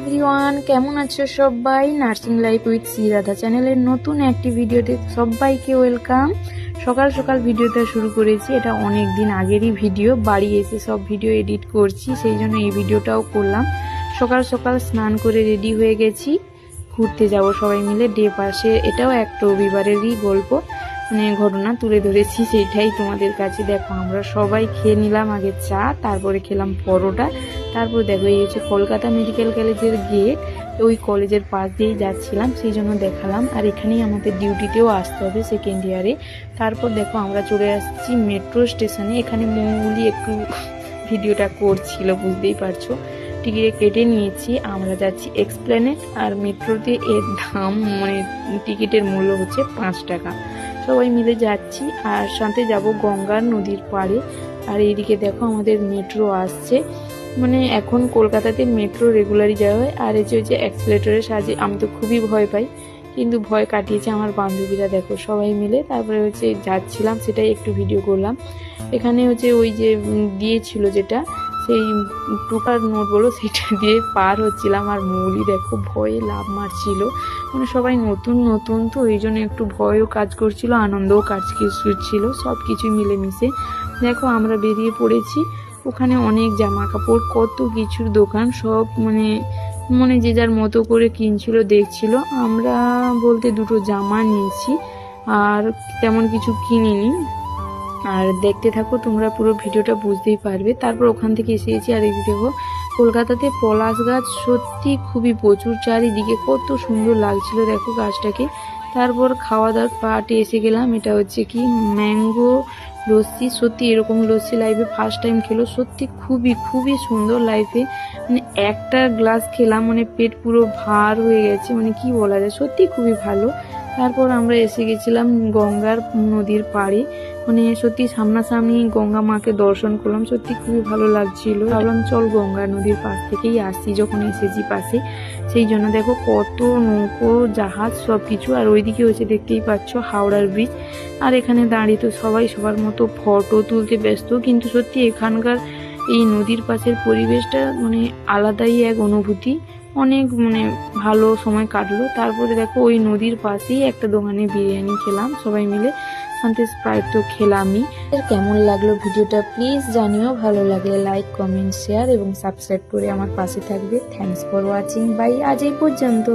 Everyone কেমন আছো সবাই? নার্সিং লাইফ উইথ শ্রীরাধা চ্যানেলের নতুন একটি ভিডিওতে সবাইকে ওয়েলকাম সকাল সকাল ভিডিওটা শুরু করেছি, এটা অনেক দিন আগেরই ভিডিও বাড়ি এসে সব ভিডিও এডিট করছি, সেই জন্য এই ভিডিওটাও করলাম। সকাল সকাল স্নান করে রেডি হয়ে গেছি, ঘুরতে যাব সবাই মিলে, ডে পাশে, এটাও একটা রবিবারেরই গল্প। মানে ঘটনা তুলে ধরেছি, সেইটাই তোমাদের কাছে। দেখো, আমরা সবাই খেয়ে নিলাম আগে চা, তারপরে খেলাম পরোটা। তারপর দেখো, এই হচ্ছে কলকাতা মেডিকেল কলেজের গেট ওই কলেজের পাশ দিয়েই যাচ্ছিলাম, সেই জন্য দেখালাম। আর এখানেই আমাদের ডিউটিতেও আসতে হবে সেকেন্ড ইয়ারে তারপর দেখো, আমরা চলে আসছি মেট্রো স্টেশনে এখানে মৌলি একটু ভিডিওটা করছিল, বুঝতেই পারছ? টিকিটে কেটে নিয়েছি, আমরা যাচ্ছি এক্সপ্লেনেট আর মেট্রোতে এর দাম মানে টিকিটের মূল্য হচ্ছে পাঁচ টাকা। সবাই মিলে যাচ্ছি, আর সাথে যাব গঙ্গার নদীর পাড়ে। আর এইদিকে দেখো, আমাদের মেট্রো আসছে। মানে এখন কলকাতাতে মেট্রো রেগুলারই যাওয়া হয়, আর এই যে অ্যাক্সিলেটরের সাহায্যে আমি তো খুবই ভয় পাই, কিন্তু ভয় কাটিয়েছে আমার বান্ধবীরা, দেখো সবাই মিলে। তারপরে হচ্ছে যাচ্ছিলাম, সেটাই একটু ভিডিও করলাম। এখানে হচ্ছে ওই যে দিয়েছিল যেটা, সেই টুকার নোট বলো, সেটা দিয়ে পার হচ্ছিলাম। আর মৌলি, দেখো ভয়ে লাভ মারছিল। মানে সবাই নতুন নতুন, তো এই জন্য একটু ভয়ও কাজ করছিল, আনন্দও কাজ করছিল সব কিছুই মিলেমিশে। দেখো আমরা বেরিয়ে পড়েছি ওখানে অনেক জামা কাপড় কত কিছুর দোকান, সব মানে মানে যে যার মতো করে কিনছিল, দেখছিল। আমরা বলতে দুটো জামা নিয়েছি, আর তেমন কিছু কিনিনি। আর দেখতে থাকো, তোমরা পুরো ভিডিওটা বুঝতেই পারবে। তারপর ওখান থেকে এসেছি আর এই দেখো, কলকাতাতে পলাশ গাছ সত্যি খুবই প্রচুর, চারিদিকে কত সুন্দর লাগছিল, দেখো গাছটাকে। তারপর খাওয়া দাওয়ার পার্টে এসে গেলাম, এটা হচ্ছে কি, ম্যাঙ্গো লস্যি, সত্যি এরকম লস্যি লাইফে ফার্স্ট টাইম খেলো। সত্যি খুবই খুবই সুন্দর লাইফে মানে একটা গ্লাস খেলাম মানে পেট পুরো ভার হয়ে গেছে। মানে কি বলা যায়? সত্যি খুবই ভালো। তারপর আমরা এসে গেছিলাম গঙ্গার নদীর পাড়ে। মানে সত্যি সামনাসামনি গঙ্গা মাকে দর্শন করলাম, সত্যি খুবই ভালো লাগছিল। ভাবলাম, চল গঙ্গা নদীর পাশ থেকেই আসছি যখন এসেছি পাশে। সেই জন্য দেখো কত নৌকো, জাহাজ সব কিছু আর ওইদিকে হচ্ছে দেখতেই পাচ্ছ হাওড়ার ব্রিজ আর এখানে দাঁড়িয়ে তো সবাই সবার মতো ফটো তুলতে ব্যস্ত। কিন্তু সত্যি এখানকার এই নদীর পাশের পরিবেশটা মানে আলাদাই এক অনুভূতি। অনেক মানে ভালো সময় কাটলো। তারপরে দেখো ওই নদীর পাশেই একটা দোকানে বিরিয়ানি খেলাম। সবাই মিলে শান্তি স্প্রাইট তো খেলামই। কেমন লাগল ভিডিওটা প্লিজ জানিও। ভালো লাগলে লাইক, কমেন্ট, শেয়ার এবং সাবস্ক্রাইব করে আমার পাশে থাকবে। থ্যাংকস ফর ওয়াচিং বাই, আজ এই পর্যন্ত।